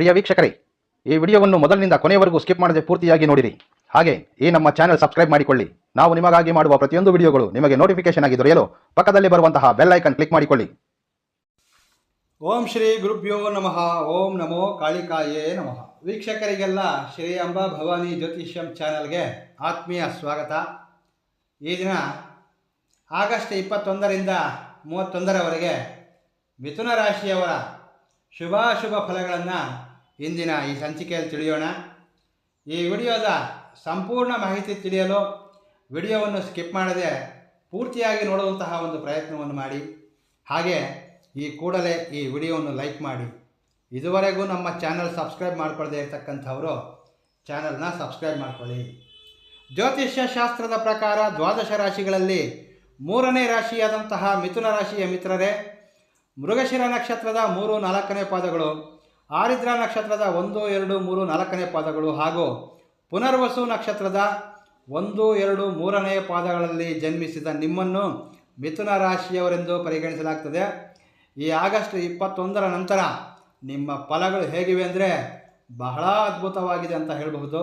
ಪ್ರಿಯ ವೀಕ್ಷಕರೇ, ಈ ವಿಡಿಯೋವನ್ನು ಮೊದಲಿನಿಂದ ಕೊನೆಯವರೆಗೂ ಸ್ಕಿಪ್ ಮಾಡದೆ ಪೂರ್ತಿಯಾಗಿ ನೋಡಿರಿ. ಹಾಗೆ, ಈ ನಮ್ಮ ಚಾನೆಲ್ ಸಬ್ಸ್ಕ್ರೈಬ್ ಮಾಡಿಕೊಳ್ಳಿ. ನಾವು ನಿಮಗಾಗಿ ಮಾಡುವ ಪ್ರತಿಯೊಂದು ವಿಡಿಯೋಗಳು ನಿಮಗೆ ನೋಟಿಫಿಕೇಶನ್ ಆಗಿ ದೊರೆಯಲು ಪಕ್ಕದಲ್ಲಿ ಬರುವಂತಹ ಬೆಲ್ ಐಕನ್ ಕ್ಲಿಕ್ ಮಾಡಿಕೊಳ್ಳಿ. ಓಂ ಶ್ರೀ ಗುರುಭ್ಯೋ ನಮಃ, ಓಂ ನಮೋ ಕಾಳಿಕಾಯೇ ನಮಃ. ವೀಕ್ಷಕರಿಗೆಲ್ಲ ಶ್ರೀ ಅಂಬಾ ಭವಾನಿ ಜ್ಯೋತಿಷ್ಯಂ ಚಾನಲ್ಗೆ ಆತ್ಮೀಯ ಸ್ವಾಗತ. ಈ ದಿನ ಆಗಸ್ಟ್ ಇಪ್ಪತ್ತೊಂದರಿಂದ ಮೂವತ್ತೊಂದರವರೆಗೆ ಮಿಥುನ ರಾಶಿಯವರ ಶುಭಾಶುಭ ಫಲಗಳನ್ನು ಇಂದಿನ ಈ ಸಂಚಿಕೆಯಲ್ಲಿ ತಿಳಿಯೋಣ. ಈ ವಿಡಿಯೋದ ಸಂಪೂರ್ಣ ಮಾಹಿತಿ ತಿಳಿಯಲು ವಿಡಿಯೋವನ್ನು ಸ್ಕಿಪ್ ಮಾಡದೆ ಪೂರ್ತಿಯಾಗಿ ನೋಡುವಂತಹ ಒಂದು ಪ್ರಯತ್ನವನ್ನು ಮಾಡಿ. ಹಾಗೆ ಈ ಕೂಡಲೇ ಈ ವಿಡಿಯೋವನ್ನು ಲೈಕ್ ಮಾಡಿ. ಇದುವರೆಗೂ ನಮ್ಮ ಚಾನಲ್ ಸಬ್ಸ್ಕ್ರೈಬ್ ಮಾಡಿಕೊಳ್ಳದೆ ಇರತಕ್ಕಂಥವರು ಚಾನಲ್ನ ಸಬ್ಸ್ಕ್ರೈಬ್ ಮಾಡ್ಕೊಳ್ಳಿ. ಜ್ಯೋತಿಷ್ಯ ಶಾಸ್ತ್ರದ ಪ್ರಕಾರ ದ್ವಾದಶ ರಾಶಿಗಳಲ್ಲಿ ಮೂರನೇ ರಾಶಿಯಾದಂತಹ ಮಿಥುನ ರಾಶಿಯ ಮಿತ್ರರೇ, ಮೃಗಶಿರ ನಕ್ಷತ್ರದ ಮೂರು ನಾಲ್ಕನೇ ಪಾದಗಳು. ಆರಿದ್ರ ನಕ್ಷತ್ರದ ಒಂದು, ಎರಡು, ಮೂರು, ನಾಲ್ಕನೇ ಪಾದಗಳು ಹಾಗೂ ಪುನರ್ವಸು ನಕ್ಷತ್ರದ ಒಂದು, ಎರಡು ಮೂರನೆಯ ಪಾದಗಳಲ್ಲಿ ಜನ್ಮಿಸಿದ ನಿಮ್ಮನ್ನು ಮಿಥುನ ರಾಶಿಯವರೆಂದು ಪರಿಗಣಿಸಲಾಗ್ತದೆ. ಈ ಆಗಸ್ಟ್ ಇಪ್ಪತ್ತೊಂದರ ನಂತರ ನಿಮ್ಮ ಫಲಗಳು ಹೇಗಿವೆ ಅಂದರೆ ಬಹಳ ಅದ್ಭುತವಾಗಿದೆ ಅಂತ ಹೇಳಬಹುದು.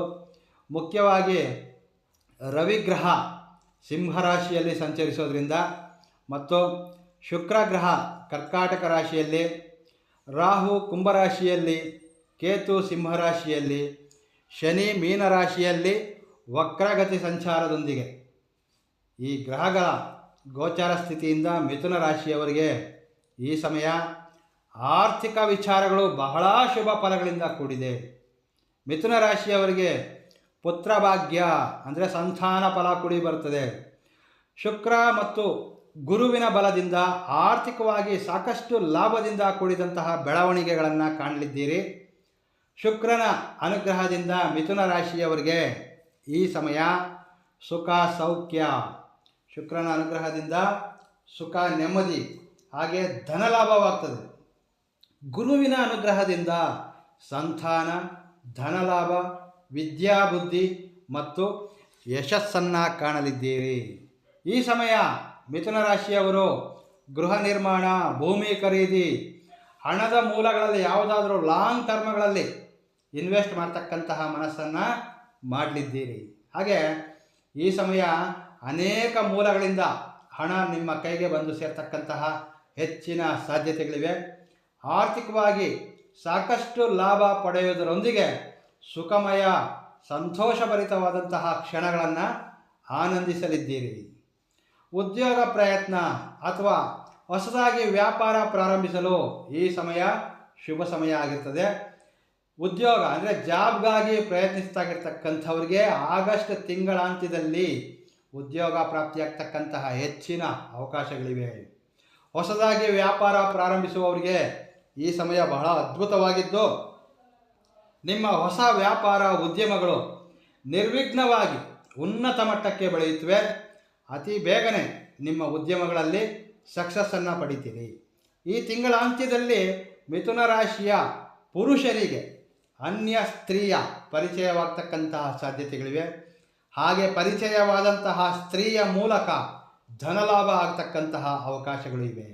ಮುಖ್ಯವಾಗಿ ರವಿಗ್ರಹ ಸಿಂಹರಾಶಿಯಲ್ಲಿ ಸಂಚರಿಸೋದ್ರಿಂದ ಮತ್ತು ಶುಕ್ರಗ್ರಹ ಕರ್ಕಾಟಕ ರಾಶಿಯಲ್ಲಿ ರಾಹು ಕುಂಭರಾಶಿಯಲ್ಲಿ, ಕೇತು ಸಿಂಹರಾಶಿಯಲ್ಲಿ, ಶನಿ ಮೀನರಾಶಿಯಲ್ಲಿ ವಕ್ರಗತಿ ಸಂಚಾರದೊಂದಿಗೆ. ಈ ಗ್ರಹಗಳ ಗೋಚಾರ ಸ್ಥಿತಿಯಿಂದ ಮಿಥುನ ರಾಶಿಯವರಿಗೆ ಈ ಸಮಯ ಆರ್ಥಿಕ ವಿಚಾರಗಳು ಬಹಳ ಶುಭ ಫಲಗಳಿಂದ ಕೂಡಿದೆ. ಮಿಥುನ ರಾಶಿಯವರಿಗೆ ಪುತ್ರಭಾಗ್ಯ ಅಂದರೆ ಸಂತಾನ ಫಲ ಕೂಡಿ ಬರುತ್ತದೆ. ಶುಕ್ರ ಮತ್ತು ಗುರುವಿನ ಬಲದಿಂದ ಆರ್ಥಿಕವಾಗಿ ಸಾಕಷ್ಟು ಲಾಭದಿಂದ ಕೂಡಿದಂತಹ ಬೆಳವಣಿಗೆಗಳನ್ನು ಕಾಣಲಿದ್ದೀರಿ. ಶುಕ್ರನ ಅನುಗ್ರಹದಿಂದ ಮಿಥುನ ರಾಶಿಯವರಿಗೆ ಈ ಸಮಯ ಸುಖ, ಸೌಖ್ಯ. ಶುಕ್ರನ ಅನುಗ್ರಹದಿಂದ ಸುಖ, ನೆಮ್ಮದಿ, ಹಾಗೆ ಧನಲಾಭವಾಗ್ತದೆ ಗುರುವಿನ ಅನುಗ್ರಹದಿಂದ ಸಂತಾನ ಧನಲಾಭ ವಿದ್ಯಾಬುದ್ಧಿ ಮತ್ತು ಯಶಸ್ಸನ್ನು ಕಾಣಲಿದ್ದೀರಿ. ಈ ಸಮಯ ಮಿಥುನ ರಾಶಿಯವರು ಗೃಹ ನಿರ್ಮಾಣ, ಭೂಮಿ ಖರೀದಿ, ಹಣದ ಮೂಲಗಳಲ್ಲಿ ಯಾವುದಾದ್ರೂ ಲಾಂಗ್ ಟರ್ಮ್ಗಳಲ್ಲಿ ಇನ್ವೆಸ್ಟ್ ಮಾಡ್ತಕ್ಕಂತಹ ಮನಸ್ಸನ್ನು ಮಾಡಲಿದ್ದೀರಿ. ಹಾಗೆ ಈ ಸಮಯ ಅನೇಕ ಮೂಲಗಳಿಂದ ಹಣ ನಿಮ್ಮ ಕೈಗೆ ಬಂದು ಸೇರ್ತಕ್ಕಂತಹ ಹೆಚ್ಚಿನ ಸಾಧ್ಯತೆಗಳಿವೆ. ಆರ್ಥಿಕವಾಗಿ ಸಾಕಷ್ಟು ಲಾಭ ಪಡೆಯುವುದರೊಂದಿಗೆ ಸುಖಮಯ, ಸಂತೋಷಭರಿತವಾದಂತಹ ಕ್ಷಣಗಳನ್ನು ಆನಂದಿಸಲಿದ್ದೀರಿ. ಉದ್ಯೋಗ ಪ್ರಯತ್ನ ಅಥವಾ ಹೊಸದಾಗಿ ವ್ಯಾಪಾರ ಪ್ರಾರಂಭಿಸಲು ಈ ಸಮಯ ಶುಭ ಸಮಯ ಆಗಿರ್ತದೆ. ಉದ್ಯೋಗ ಅಂದರೆ ಜಾಬ್ಗಾಗಿ ಪ್ರಯತ್ನಿಸ್ತಾಗಿರ್ತಕ್ಕಂಥವ್ರಿಗೆ ಆಗಸ್ಟ್ ತಿಂಗಳಾಂತ್ಯದಲ್ಲಿ ಉದ್ಯೋಗ ಪ್ರಾಪ್ತಿಯಾಗ್ತಕ್ಕಂತಹ ಹೆಚ್ಚಿನ ಅವಕಾಶಗಳಿವೆ. ಹೊಸದಾಗಿ ವ್ಯಾಪಾರ ಪ್ರಾರಂಭಿಸುವವರಿಗೆ ಈ ಸಮಯ ಬಹಳ ಅದ್ಭುತವಾಗಿದ್ದು, ನಿಮ್ಮ ಹೊಸ ವ್ಯಾಪಾರ ಉದ್ಯಮಗಳು ನಿರ್ವಿಘ್ನವಾಗಿ ಉನ್ನತ ಮಟ್ಟಕ್ಕೆ ಬೆಳೆಯುತ್ತವೆ. ಅತಿ ಬೇಗನೆ ನಿಮ್ಮ ಉದ್ಯಮಗಳಲ್ಲಿ ಸಕ್ಸಸ್ಸನ್ನು ಪಡಿತೀರಿ. ಈ ತಿಂಗಳ ಅಂತ್ಯದಲ್ಲಿ ಮಿಥುನ ರಾಶಿಯ ಪುರುಷರಿಗೆ ಅನ್ಯ ಸ್ತ್ರೀಯ ಪರಿಚಯವಾಗ್ತಕ್ಕಂತಹ ಸಾಧ್ಯತೆಗಳಿವೆ. ಹಾಗೆ ಪರಿಚಯವಾದಂತಹ ಸ್ತ್ರೀಯ ಮೂಲಕ ಧನಲಾಭ ಆಗ್ತಕ್ಕಂತಹ ಅವಕಾಶಗಳು ಇವೆ.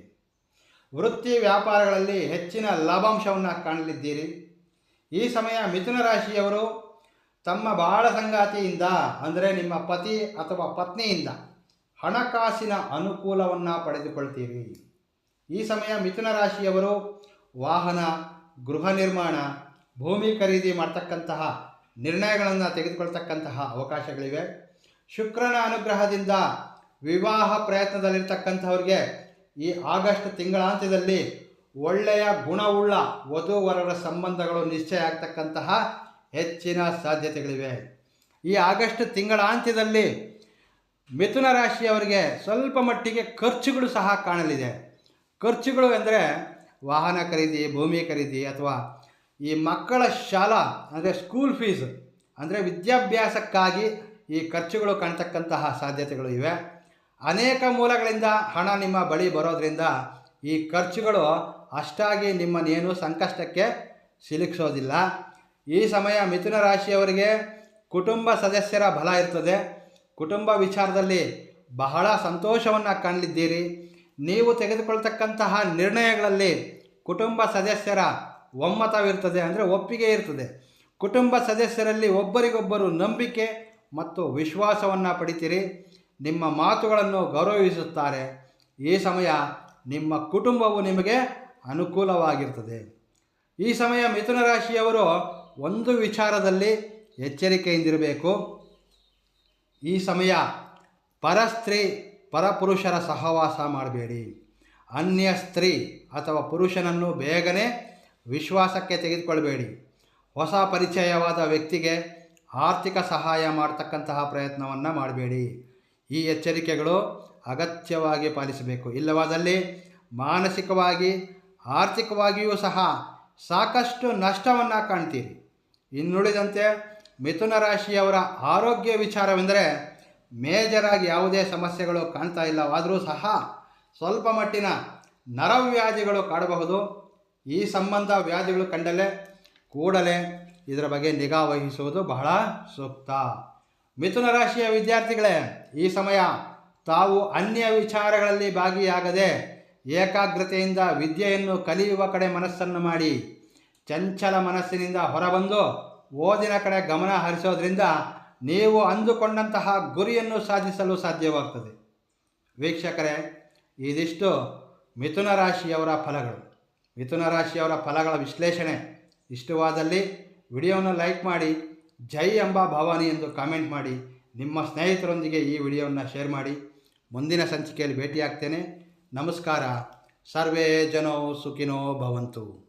ವೃತ್ತಿ ವ್ಯಾಪಾರಗಳಲ್ಲಿ ಹೆಚ್ಚಿನ ಲಾಭಾಂಶವನ್ನು ಕಾಣಲಿದ್ದೀರಿ. ಈ ಸಮಯ ಮಿಥುನ ರಾಶಿಯವರು ತಮ್ಮ ಬಾಳ ಸಂಗಾತಿಯಿಂದ, ಅಂದರೆ ನಿಮ್ಮ ಪತಿ ಅಥವಾ ಪತ್ನಿಯಿಂದ ಹಣಕಾಸಿನ ಅನುಕೂಲವನ್ನು ಪಡೆದುಕೊಳ್ತೀರಿ. ಈ ಸಮಯ ಮಿಥುನ ರಾಶಿಯವರು ವಾಹನ, ಗೃಹ ನಿರ್ಮಾಣ, ಭೂಮಿ ಖರೀದಿ ಮಾಡ್ತಕ್ಕಂತಹ ನಿರ್ಣಯಗಳನ್ನು ತೆಗೆದುಕೊಳ್ತಕ್ಕಂತಹ ಅವಕಾಶಗಳಿವೆ. ಶುಕ್ರನ ಅನುಗ್ರಹದಿಂದ ವಿವಾಹ ಪ್ರಯತ್ನದಲ್ಲಿರ್ತಕ್ಕಂಥವ್ರಿಗೆ ಈ ಆಗಸ್ಟ್ ತಿಂಗಳಾಂತ್ಯದಲ್ಲಿ ಒಳ್ಳೆಯ ಗುಣವುಳ್ಳ ವಧುವರರ ಸಂಬಂಧಗಳು ನಿಶ್ಚಯ ಆಗ್ತಕ್ಕಂತಹ ಹೆಚ್ಚಿನ ಸಾಧ್ಯತೆಗಳಿವೆ. ಈ ಆಗಸ್ಟ್ ತಿಂಗಳಾಂತ್ಯದಲ್ಲಿ ಮಿಥುನ ರಾಶಿಯವರಿಗೆ ಸ್ವಲ್ಪ ಮಟ್ಟಿಗೆ ಖರ್ಚುಗಳು ಸಹ ಕಾಣಲಿದೆ. ಖರ್ಚುಗಳು ಎಂದರೆ ವಾಹನ ಖರೀದಿ, ಭೂಮಿ ಖರೀದಿ ಅಥವಾ ಈ ಮಕ್ಕಳ ಶಾಲಾ ಅಂದರೆ ಸ್ಕೂಲ್ ಫೀಸ್ ಅಂದರೆ ವಿದ್ಯಾಭ್ಯಾಸಕ್ಕಾಗಿ ಈ ಖರ್ಚುಗಳು ಕಾಣ್ತಕ್ಕಂತಹ ಸಾಧ್ಯತೆಗಳು ಇವೆ. ಅನೇಕ ಮೂಲಗಳಿಂದ ಹಣ ನಿಮ್ಮ ಬಳಿ ಬರೋದರಿಂದ ಈ ಖರ್ಚುಗಳು ಅಷ್ಟಾಗಿ ನಿಮ್ಮನ್ನೇನು ಸಂಕಷ್ಟಕ್ಕೆ ಸಿಲುಕಿಸೋದಿಲ್ಲ. ಈ ಸಮಯ ಮಿಥುನ ರಾಶಿಯವರಿಗೆ ಕುಟುಂಬ ಸದಸ್ಯರ ಬಲ ಇರ್ತದೆ. ಕುಟುಂಬ ವಿಚಾರದಲ್ಲಿ ಬಹಳ ಸಂತೋಷವನ್ನು ಕಾಣಲಿದ್ದೀರಿ ನೀವು ತೆಗೆದುಕೊಳ್ತಕ್ಕಂತಹ ನಿರ್ಣಯಗಳಲ್ಲಿ ಕುಟುಂಬ ಸದಸ್ಯರ ಒಮ್ಮತವಿರ್ತದೆ ಅಂದರೆ ಒಪ್ಪಿಗೆ ಇರ್ತದೆ. ಕುಟುಂಬ ಸದಸ್ಯರಲ್ಲಿ ಒಬ್ಬರಿಗೊಬ್ಬರು ನಂಬಿಕೆ ಮತ್ತು ವಿಶ್ವಾಸವನ್ನು ಪಡಿತೀರಿ. ನಿಮ್ಮ ಮಾತುಗಳನ್ನು ಗೌರವಿಸುತ್ತಾರೆ. ಈ ಸಮಯ ನಿಮ್ಮ ಕುಟುಂಬವು ನಿಮಗೆ ಅನುಕೂಲವಾಗಿರ್ತದೆ. ಈ ಸಮಯ ಮಿಥುನ ರಾಶಿಯವರು ಒಂದು ವಿಚಾರದಲ್ಲಿ ಎಚ್ಚರಿಕೆಯಿಂದಿರಬೇಕು. ಈ ಸಮಯ ಪರಸ್ತ್ರೀ ಪರಪುರುಷರ ಸಹವಾಸ ಮಾಡಬೇಡಿ. ಅನ್ಯ ಸ್ತ್ರೀ ಅಥವಾ ಪುರುಷನನ್ನು ಬೇಗನೆ ವಿಶ್ವಾಸಕ್ಕೆ ತೆಗೆದುಕೊಳ್ಬೇಡಿ. ಹೊಸ ಪರಿಚಯವಾದ ವ್ಯಕ್ತಿಗೆ ಆರ್ಥಿಕ ಸಹಾಯ ಮಾಡ್ತಕ್ಕಂತಹ ಪ್ರಯತ್ನವನ್ನು ಮಾಡಬೇಡಿ. ಈ ಎಚ್ಚರಿಕೆಗಳು ಅಗತ್ಯವಾಗಿ ಪಾಲಿಸಬೇಕು. ಇಲ್ಲವಾದಲ್ಲಿ ಮಾನಸಿಕವಾಗಿ, ಆರ್ಥಿಕವಾಗಿಯೂ ಸಹ ಸಾಕಷ್ಟು ನಷ್ಟವನ್ನು ಕಾಣ್ತೀರಿ. ಇನ್ನುಳಿದಂತೆ ಮಿಥುನ ರಾಶಿಯವರ ಆರೋಗ್ಯ ವಿಚಾರವೆಂದರೆ ಮೇಜರಾಗಿ ಯಾವುದೇ ಸಮಸ್ಯೆಗಳು ಕಾಣ್ತಾ ಇಲ್ಲವಾದರೂ ಸಹ ಸ್ವಲ್ಪ ಮಟ್ಟಿನ ನರವ್ಯಾಧಿಗಳು ಕಾಡಬಹುದು. ಈ ಸಂಬಂಧ ವ್ಯಾಧಿಗಳು ಕಂಡಲೇ ಕೂಡಲೇ ಇದರ ಬಗ್ಗೆ ನಿಗಾ ವಹಿಸುವುದು ಬಹಳ ಸೂಕ್ತ. ಮಿಥುನ ರಾಶಿಯ ವಿದ್ಯಾರ್ಥಿಗಳೇ, ಈ ಸಮಯ ತಾವು ಅನ್ಯ ವಿಚಾರಗಳಲ್ಲಿ ಭಾಗಿಯಾಗದೆ ಏಕಾಗ್ರತೆಯಿಂದ ವಿದ್ಯೆಯನ್ನು ಕಲಿಯುವ ಕಡೆ ಮನಸ್ಸನ್ನು ಮಾಡಿ, ಚಂಚಲ ಮನಸ್ಸಿನಿಂದ ಹೊರಬಂದು ಓದಿನ ಕಡೆ ಗಮನ ಹರಿಸೋದ್ರಿಂದ ನೀವು ಅಂದುಕೊಂಡಂತಹ ಗುರಿಯನ್ನು ಸಾಧಿಸಲು ಸಾಧ್ಯವಾಗ್ತದೆ. ವೀಕ್ಷಕರೇ, ಇದಿಷ್ಟು ಮಿಥುನ ರಾಶಿಯವರ ಫಲಗಳು. ಮಿಥುನ ರಾಶಿಯವರ ಫಲಗಳ ವಿಶ್ಲೇಷಣೆ ಇಷ್ಟವಾದಲ್ಲಿ ವಿಡಿಯೋವನ್ನು ಲೈಕ್ ಮಾಡಿ, ಜೈ ಎಂಬ ಭವಾನಿ ಎಂದು ಕಾಮೆಂಟ್ ಮಾಡಿ, ನಿಮ್ಮ ಸ್ನೇಹಿತರೊಂದಿಗೆ ಈ ವಿಡಿಯೋವನ್ನು ಶೇರ್ ಮಾಡಿ. ಮುಂದಿನ ಸಂಚಿಕೆಯಲ್ಲಿ ಭೇಟಿಯಾಗ್ತೇನೆ. ನಮಸ್ಕಾರ. ಸರ್ವೇ ಜನೋ ಸುಖಿನೋ ಭವಂತು.